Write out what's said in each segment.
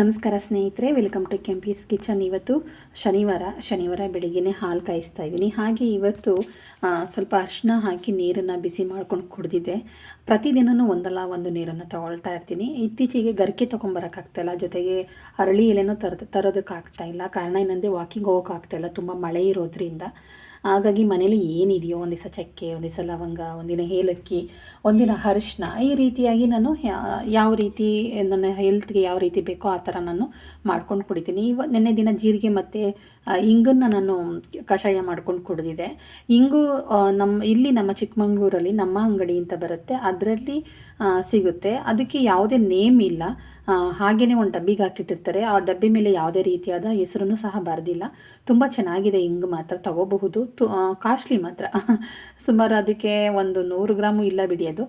ನಮಸ್ಕಾರ ಸ್ನೇಹಿತರೆ, welcome to ಕೆಂಪಿಸ್ kitchen. ಇವತ್ತು ಶನಿವಾರ ಶನಿವಾರ ಬೆಳಿಗ್ಗೆ ಹಾಲು ಕಾಯಿಸ್ತಾ ಇದ್ದೀನಿ. ಹಾಗೆ ಇವತ್ತು ಸ್ವಲ್ಪ ಅರಿಶಿನ ಹಾಕಿ ನೀರನ್ನು ಬಿಸಿ ಮಾಡ್ಕೊಂಡು ಕುಡಿದಿದ್ದೆ. ಪ್ರತಿದಿನವೂ ಒಂದಲ್ಲ, ಒಂದು ನೀರನ್ನು ತಗೊಳ್ತಾ ಇರ್ತೀನಿ. ಇತ್ತೀಚೆಗೆ ಗರಿಕೆ ತೊಗೊಂಬರೋಕ್ಕಾಗ್ತಾಯಿಲ್ಲ ಜೊತೆಗೆ ಅರಳಿ ಎಲೆನೂ ತರ ತರೋದಕ್ಕಾಗ್ತಾ ಇಲ್ಲ. ಕಾರಣ ಏನಂದರೆ ವಾಕಿಂಗ್ ಹೋಗೋಕ್ಕಾಗ್ತಾಯಿಲ್ಲ ತುಂಬ ಮಳೆ ಇರೋದ್ರಿಂದ. ಹಾಗಾಗಿ ಮನೇಲಿ ಏನಿದೆಯೋ ಒಂದು ದಿವಸ ಚಕ್ಕೆ ಒಂದು ದಿವಸ ಲವಂಗ, ಒಂದಿನ ಏಲಕ್ಕಿ, ಒಂದಿನ ಅರಿಶಿನ ಈ ರೀತಿಯಾಗಿ ನಾನು ಯಾವ ರೀತಿ ನನ್ನ ಹೆಲ್ತ್ಗೆ ಯಾವ ರೀತಿ ಬೇಕೋ ಆ ಥರ ನಾನು ಮಾಡ್ಕೊಂಡು ಕುಡಿತೀನಿ. ಇವ, ನಿನ್ನೆ ದಿನ ಜೀರಿಗೆ ಮತ್ತು ಇಂಗನ್ನು ನಾನು ಕಷಾಯ ಮಾಡ್ಕೊಂಡು ಕುಡಿದಿದೆ. ಇಂಗು ನಮ್ಮ ಇಲ್ಲಿ ನಮ್ಮ ಚಿಕ್ಕಮಂಗ್ಳೂರಲ್ಲಿ ನಮ್ಮ ಅಂಗಡಿ ಅಂತ ಬರುತ್ತೆ. ಅದರಲ್ಲಿ ಸಿಗುತ್ತೆ. ಅದಕ್ಕೆ ಯಾವುದೇ ನೇಮ್ ಇಲ್ಲ. ಹಾಗೆಯೇ ಒಂದು ಡಬ್ಬಿಗೆ ಹಾಕಿಟ್ಟಿರ್ತಾರೆ. ಆ ಡಬ್ಬಿ ಮೇಲೆ ಯಾವುದೇ ರೀತಿಯಾದ ಹೆಸರನ್ನು ಸಹ ಬರೆದಿಲ್ಲ. ತುಂಬ ಚೆನ್ನಾಗಿದೆ ಇಂಗು ಮಾತ್ರ. ತಗೋಬಹುದು. ತು ಕಾಸ್ಟ್ಲಿ ಮಾತ್ರ. ಸುಮಾರು ಅದಕ್ಕೆ ಒಂದು ನೂರು ಗ್ರಾಮು ಇಲ್ಲ ಬಿಡಿ ಅದು.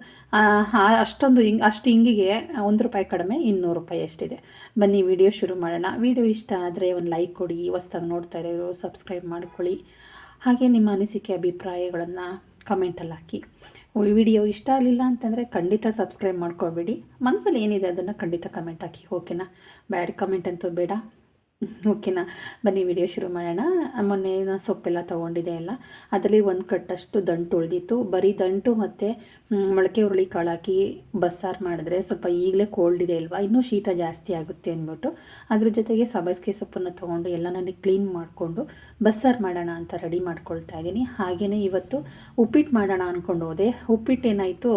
ಅಷ್ಟೊಂದು ಇಂಗ್, ಅಷ್ಟು ಹಿಂಗಿಗೆ ಒಂದು ರೂಪಾಯಿ ಕಡಿಮೆ ಇನ್ನೂರು ರೂಪಾಯಿ ಅಷ್ಟಿದೆ. ಬನ್ನಿ, ವಿಡಿಯೋ ಶುರು ಮಾಡೋಣ. ವಿಡಿಯೋ ಇಷ್ಟ ಆದರೆ ಒಂದು ಲೈಕ್ ಕೊಡಿ. ಹೊಸ್ದಾಗಿ ನೋಡ್ತಾ ಇರೋರು ಸಬ್ಸ್ಕ್ರೈಬ್ ಮಾಡ್ಕೊಳ್ಳಿ. ಹಾಗೆ ನಿಮ್ಮ ಅನಿಸಿಕೆ, ಅಭಿಪ್ರಾಯಗಳನ್ನು ಕಮೆಂಟಲ್ಲಿ ಹಾಕಿ. ವಿಡಿಯೋ ಇಷ್ಟ ಆಗಲಿಲ್ಲ ಅಂತಂದರೆ ಖಂಡಿತ ಸಬ್ಸ್ಕ್ರೈಬ್ ಮಾಡ್ಕೋಬೇಡಿ. ಮನಸ್ಸಲ್ಲಿ ಏನಿದೆ ಅದನ್ನು ಖಂಡಿತ ಕಮೆಂಟ್ ಹಾಕಿ. ಓಕೆನಾ ಬ್ಯಾಡ್ ಕಮೆಂಟ್ ಅಂತೂ ಬೇಡ. ಓಕೆನಾ ಬನ್ನಿ ವಿಡಿಯೋ ಶುರು ಮಾಡೋಣ. ಮೊನ್ನೆ ನಾನು ಸೊಪ್ಪೆಲ್ಲ ತೊಗೊಂಡಿದ್ದೆ ಎಲ್ಲ. ಅದರಲ್ಲಿ ಒಂದು ಕಟ್ಟಷ್ಟು ದಂಟು ಉಳಿದಿತ್ತು. ಬರೀ ದಂಟು ಮತ್ತು ಮೊಳಕೆ ಹುರುಳಿ ಕಾಳು ಹಾಕಿ ಬಸ್ಸಾರು ಮಾಡಿದ್ರೆ ಸ್ವಲ್ಪ ಈಗಲೇ ಕೋಲ್ಡ್ ಇದೆ ಅಲ್ವಾ? ಇನ್ನೂ ಶೀತ ಜಾಸ್ತಿ ಆಗುತ್ತೆ ಅಂದ್ಬಿಟ್ಟು. ಅದ್ರ ಜೊತೆಗೆ ಸಬ್ಬಸಿಗೆ ಸೊಪ್ಪನ್ನು ತೊಗೊಂಡು ಎಲ್ಲ ನನಗೆ ಕ್ಲೀನ್ ಮಾಡಿಕೊಂಡು ಬಸ್ಸಾರು ಮಾಡೋಣ ಅಂತ ರೆಡಿ ಮಾಡ್ಕೊಳ್ತಾ ಇದ್ದೀನಿ. ಹಾಗೆಯೇ ಇವತ್ತು ಉಪ್ಪಿಟ್ಟು ಮಾಡೋಣ ಅಂದ್ಕೊಂಡು ಹೋದೆ. ಉಪ್ಪಿಟ್ಟು ಏನಾಯಿತು?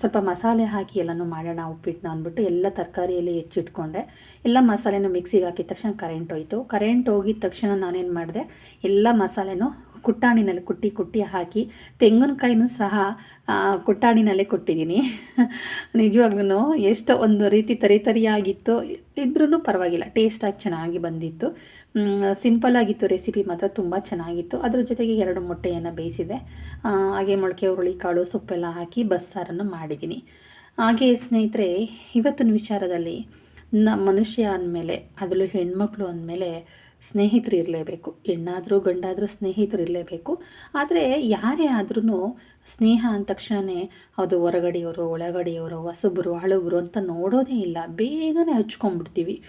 ಸ್ವಲ್ಪ ಮಸಾಲೆ ಹಾಕಿ ಎಲ್ಲನೂ ಮಾಡೋಣ ಉಪ್ಪಿಟ್ಟನ್ನ ಅಂದ್ಬಿಟ್ಟು ಎಲ್ಲ ತರಕಾರಿಯಲ್ಲಿ ಹೆಚ್ಚಿಟ್ಕೊಂಡೆ. ಎಲ್ಲ ಮಸಾಲೆನೂ ಮಿಕ್ಸಿಗೆ ಹಾಕಿದ ತಕ್ಷಣ ಕರೆಂಟ್ ಹೋಯಿತು. ಕರೆಂಟ್ ಹೋಗಿದ ತಕ್ಷಣ ನಾನೇನು ಮಾಡಿದೆ, ಎಲ್ಲ ಮಸಾಲೆನೂ ಕುಟ್ಟಾಣಿನಲ್ಲಿ ಕುಟ್ಟಿ ಕುಟ್ಟಿ ಹಾಕಿ, ತೆಂಗಿನಕಾಯಿನೂ ಸಹ ಕುಟ್ಟಾಣಿನಲ್ಲೇ ಕೊಟ್ಟಿದ್ದೀನಿ. ನಿಜವಾಗ್ಲೂ ಎಷ್ಟೋ ಒಂದು ರೀತಿ ತರಿತರಿಯಾಗಿತ್ತು ಇದ್ರೂ ಪರವಾಗಿಲ್ಲ ಟೇಸ್ಟಾಗಿ ಚೆನ್ನಾಗಿ ಬಂದಿತ್ತು. ಸಿಂಪಲ್ ಆಗಿತ್ತು ರೆಸಿಪಿ ಮಾತ್ರ ತುಂಬ ಚೆನ್ನಾಗಿತ್ತು. ಅದ್ರ ಜೊತೆಗೆ ಎರಡು ಮೊಟ್ಟೆಯನ್ನು ಬೇಯಿಸಿದೆ. ಹಾಗೆ ಮೊಳಕೆ ಹುರುಳಿ ಕಾಳು ಸೊಪ್ಪೆಲ್ಲ ಹಾಕಿ ಬಸ್ಸಾರನ್ನು ಮಾಡಿದ್ದೀನಿ. ಹಾಗೆ ಸ್ನೇಹಿತರೆ, ಇವತ್ತಿನ ವಿಚಾರದಲ್ಲಿ ನ, ಮನುಷ್ಯ ಅಂದಮೇಲೆ, ಅದರಲ್ಲೂ ಹೆಣ್ಮಕ್ಳು ಅಂದಮೇಲೆ ಸ್ನೇಹಿತರು ಇರಲೇಬೇಕು. ಹೆಣ್ಣಾದರೂ ಗಂಡಾದರೂ ಸ್ನೇಹಿತರು ಇರಲೇಬೇಕು. ಆದರೆ ಯಾರೇ ಆದ್ರೂ ಸ್ನೇಹ ಅಂದ ತಕ್ಷಣವೇ ಅದು ಹೊರಗಡೆಯವರು, ಒಳಗಡೆಯವರು, ಹೊಸಬರು, ಹಳಬರು ಅಂತ ನೋಡೋದೇ ಇಲ್ಲ. ಬೇಗನೆ ಹಚ್ಕೊಂಡ್ಬಿಡ್ತೀವಿ.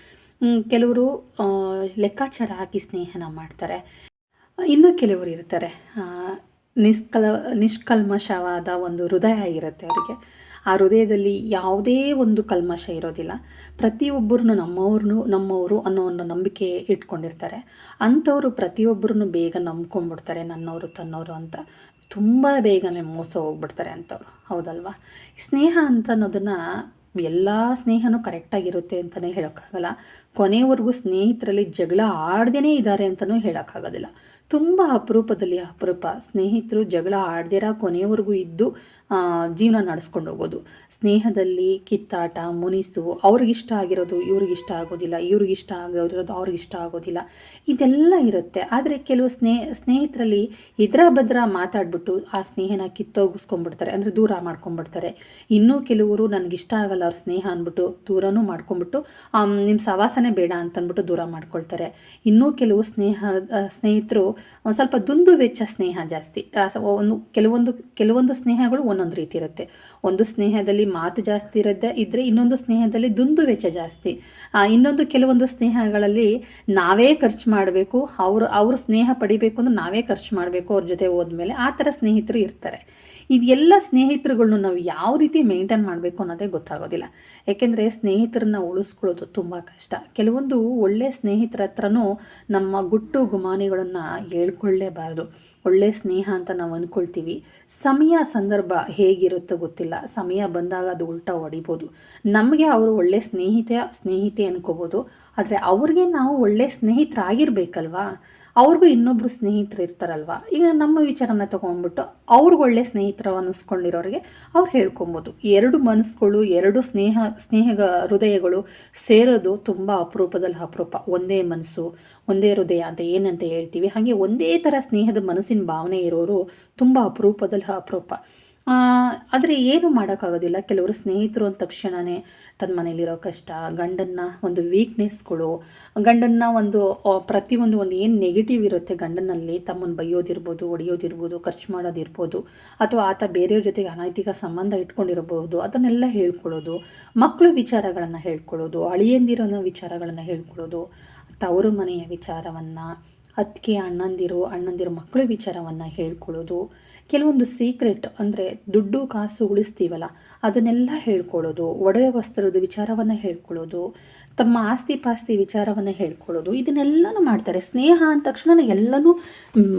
ಕೆಲವರು ಲೆಕ್ಕಾಚಾರ ಹಾಕಿ ಸ್ನೇಹನ ಮಾಡ್ತಾರೆ. ಇನ್ನು ಕೆಲವರು ಇರ್ತಾರೆ. ನಿಷ್ಕಲ, ನಿಷ್ಕಲ್ಮಶವಾದ ಒಂದು ಹೃದಯ ಇರುತ್ತೆ ಅವರಿಗೆ. ಆ ಹೃದಯದಲ್ಲಿ ಯಾವುದೇ ಒಂದು ಕಲ್ಮಶ ಇರೋದಿಲ್ಲ. ಪ್ರತಿಯೊಬ್ಬರನ್ನು ನಮ್ಮವ್ರನ್ನು ನಮ್ಮವರು ಅನ್ನೋ ಒಂದು ನಂಬಿಕೆ ಇಟ್ಕೊಂಡಿರ್ತಾರೆ. ಅಂಥವರು ಪ್ರತಿಯೊಬ್ಬರನ್ನು ಬೇಗ ನಂಬ್ಕೊಂಡ್ಬಿಡ್ತಾರೆ, ನನ್ನವರು, ತನ್ನವರು ಅಂತ. ತುಂಬ ಬೇಗನೆ ಮೋಸ ಹೋಗ್ಬಿಡ್ತಾರೆ ಅಂಥವ್ರು. ಹೌದಲ್ವಾ? ಸ್ನೇಹ ಅಂತ ಅನ್ನೋದನ್ನು ಎಲ್ಲ ಸ್ನೇಹನೂ ಕರೆಕ್ಟಾಗಿರುತ್ತೆ ಅಂತಲೇ ಹೇಳೋಕ್ಕಾಗಲ್ಲ. ಕೊನೆವರೆಗೂ ಸ್ನೇಹಿತರಲ್ಲಿ ಜಗಳ ಆಡ್ದೇ ಇದ್ದಾರೆ ಅಂತಲೂ ಹೇಳೋಕ್ಕಾಗೋದಿಲ್ಲ. ತುಂಬ ಅಪರೂಪದಲ್ಲಿ ಅಪರೂಪ. ಸ್ನೇಹಿತರು ಜಗಳ ಆಡ್ದಿರ ಕೊನೆಯವರೆಗೂ ಇದ್ದು ಜೀವನ ನಡೆಸ್ಕೊಂಡು ಹೋಗೋದು. ಸ್ನೇಹದಲ್ಲಿ ಕಿತ್ತಾಟ, ಮುನಿಸು, ಅವ್ರಿಗಿಷ್ಟ ಆಗಿರೋದು ಇವ್ರಿಗಿಷ್ಟ ಆಗೋದಿಲ್ಲ, ಇವ್ರಿಗಿಷ್ಟ ಆಗಿರೋದು ಅವ್ರಿಗಿಷ್ಟ ಆಗೋದಿಲ್ಲ. ಇದೆಲ್ಲ ಇರುತ್ತೆ. ಆದರೆ ಕೆಲವು ಸ್ನೇಹ ಸ್ನೇಹಿತರಲ್ಲಿ ಇದ್ರ ಭದ್ರ ಮಾತಾಡ್ಬಿಟ್ಟು ಆ ಸ್ನೇಹನ ಕಿತ್ತೋಗಿಸ್ಕೊಂಡ್ಬಿಡ್ತಾರೆ. ಅಂದರೆ ದೂರ ಮಾಡ್ಕೊಂಡ್ಬಿಡ್ತಾರೆ. ಇನ್ನೂ ಕೆಲವರು ನನಗಿಷ್ಟ ಆಗಲ್ಲ ಅವ್ರ ಸ್ನೇಹ ಅಂದ್ಬಿಟ್ಟು ದೂರನೂ ಮಾಡ್ಕೊಂಡ್ಬಿಟ್ಟು ನಿಮ್ಮ ಸವಾಸನೆ ಬೇಡ ಅಂತಂದ್ಬಿಟ್ಟು ದೂರ ಮಾಡ್ಕೊಳ್ತಾರೆ. ಇನ್ನೂ ಕೆಲವು ಸ್ನೇಹ ಸ್ನೇಹಿತರು ಸ್ವಲ್ಪ ದುಂದು ವೆಚ್ಚ ಸ್ನೇಹ ಜಾಸ್ತಿ. ಒಂದು, ಕೆಲವೊಂದು ಕೆಲವೊಂದು ಸ್ನೇಹಗಳು ಒಂದೊಂದು ರೀತಿ ಇರುತ್ತೆ. ಒಂದು ಸ್ನೇಹದಲ್ಲಿ ಮಾತು ಜಾಸ್ತಿ ಇರುತ್ತೆ ಇದ್ದರೆ ಇನ್ನೊಂದು ಸ್ನೇಹದಲ್ಲಿ ದುಂದು ವೆಚ್ಚ ಜಾಸ್ತಿ. ಇನ್ನೊಂದು ಕೆಲವೊಂದು ಸ್ನೇಹಗಳಲ್ಲಿ ನಾವೇ ಖರ್ಚು ಮಾಡಬೇಕು, ಅವರು, ಅವ್ರ ಸ್ನೇಹ ಪಡಿಬೇಕು ಅಂದ್ರೆ ನಾವೇ ಖರ್ಚು ಮಾಡಬೇಕು ಅವ್ರ ಜೊತೆ ಹೋದ್ಮೇಲೆ. ಆ ಥರ ಸ್ನೇಹಿತರು ಇರ್ತಾರೆ. ಇದೆಲ್ಲ ಸ್ನೇಹಿತರುಗಳನ್ನು ನಾವು ಯಾವ ರೀತಿ ಮೇಂಟೈನ್ ಮಾಡಬೇಕು ಅನ್ನೋದೇ ಗೊತ್ತಾಗೋದಿಲ್ಲ. ಯಾಕೆಂದರೆ ಸ್ನೇಹಿತರನ್ನ ಉಳಿಸ್ಕೊಳ್ಳೋದು ತುಂಬ ಕಷ್ಟ. ಕೆಲವೊಂದು ಒಳ್ಳೆ ಸ್ನೇಹಿತರ ಹತ್ರನೂ ನಮ್ಮ ಗುಟ್ಟು ಗುಮಾನಿಗಳನ್ನು ಹೇಳ್ಕೊಳ್ಳೇಬಾರ್ದು. ಒಳ್ಳೆ ಸ್ನೇಹ ಅಂತ ನಾವು ಅಂದ್ಕೊಳ್ತೀವಿ ಸಮಯ ಸಂದರ್ಭ ಹೇಗಿರುತ್ತೋ ಗೊತ್ತಿಲ್ಲ. ಸಮಯ ಬಂದಾಗ ಅದು ಉಲ್ಟಾ ಹೊಡಿಬೋದು. ನಮಗೆ ಅವರು ಒಳ್ಳೆ ಸ್ನೇಹಿತ, ಸ್ನೇಹಿತೆ ಅನ್ಕೋಬೋದು. ಆದರೆ ಅವ್ರಿಗೆ ನಾವು ಒಳ್ಳೆ ಸ್ನೇಹಿತರಾಗಿರ್ಬೇಕಲ್ವಾ? ಅವ್ರಿಗೂ ಇನ್ನೊಬ್ಬರು ಸ್ನೇಹಿತರು ಇರ್ತಾರಲ್ವ? ಈಗ ನಮ್ಮ ವಿಚಾರನ ತೊಗೊಂಡ್ಬಿಟ್ಟು ಅವ್ರಿಗೆ ಒಳ್ಳೆ ಸ್ನೇಹಿತರು ಅನ್ನಿಸ್ಕೊಂಡಿರೋರಿಗೆ ಅವ್ರು ಹೇಳ್ಕೊಬೋದು. ಎರಡು ಮನಸ್ಸುಗಳು, ಎರಡು ಸ್ನೇಹ ಸ್ನೇಹ ಹೃದಯಗಳು ಸೇರೋದು ತುಂಬ ಅಪರೂಪದಲ್ಲಿ ಅಪರೂಪ. ಒಂದೇ ಮನಸ್ಸು, ಒಂದೇ ಹೃದಯ ಅಂತ ಏನಂತ ಹೇಳ್ತೀವಿ. ಹಾಗೆ ಒಂದೇ ಥರ ಸ್ನೇಹದ ಮನಸ್ಸಿನ ಭಾವನೆ ಇರೋರು ತುಂಬ ಅಪರೂಪದಲ್ಲಿ ಅಪರೂಪ. ಆದರೆ ಏನು ಮಾಡೋಕ್ಕಾಗೋದಿಲ್ಲ. ಕೆಲವರು ಸ್ನೇಹಿತರು ಅಂದ ತಕ್ಷಣವೇ ತನ್ನ ಮನೇಲಿರೋ ಕಷ್ಟ, ಗಂಡನ್ನ ಒಂದು ವೀಕ್ನೆಸ್ಗಳು ಗಂಡನ್ನ ಒಂದು ಪ್ರತಿಯೊಂದು ಒಂದು ಏನು ನೆಗೆಟಿವ್ ಇರುತ್ತೆ ಗಂಡನಲ್ಲಿ ತಮ್ಮನ್ನು ಬೈಯೋದಿರ್ಬೋದು, ಹೊಡೆಯೋದಿರ್ಬೋದು, ಖರ್ಚು ಮಾಡೋದಿರ್ಬೋದು, ಅಥವಾ ಆತ ಬೇರೆಯವ್ರ ಜೊತೆಗೆ ಅನೈತಿಕ ಸಂಬಂಧ ಇಟ್ಕೊಂಡಿರಬಹುದು, ಅದನ್ನೆಲ್ಲ ಹೇಳ್ಕೊಳ್ಳೋದು ಮಕ್ಕಳು ವಿಚಾರಗಳನ್ನು ಹೇಳ್ಕೊಳ್ಳೋದು ಅಳಿಯಂದಿರೋ ವಿಚಾರಗಳನ್ನು ಹೇಳ್ಕೊಳ್ಳೋದು ತವರು ಮನೆಯ ವಿಚಾರವನ್ನು ಅದಕ್ಕೆ ಅಣ್ಣಂದಿರು ಅಣ್ಣಂದಿರು ಮಕ್ಕಳ ವಿಚಾರವನ್ನು ಹೇಳ್ಕೊಳ್ಳೋದು. ಕೆಲವೊಂದು ಸೀಕ್ರೆಟ್ ಅಂದರೆ ದುಡ್ಡು ಕಾಸು ಉಳಿಸ್ತೀವಲ್ಲ, ಅದನ್ನೆಲ್ಲ ಹೇಳ್ಕೊಳ್ಳೋದು. ಒಡವೆ ವಸ್ತ್ರದ ವಿಚಾರವನ್ನು ಹೇಳ್ಕೊಳ್ಳೋದು. ತಮ್ಮ ಆಸ್ತಿ ಪಾಸ್ತಿ ವಿಚಾರವನ್ನು ಹೇಳ್ಕೊಳ್ಳೋದು. ಇದನ್ನೆಲ್ಲನೂ ಮಾಡ್ತಾರೆ. ಸ್ನೇಹ ಅಂದ ತಕ್ಷಣ ಎಲ್ಲನೂ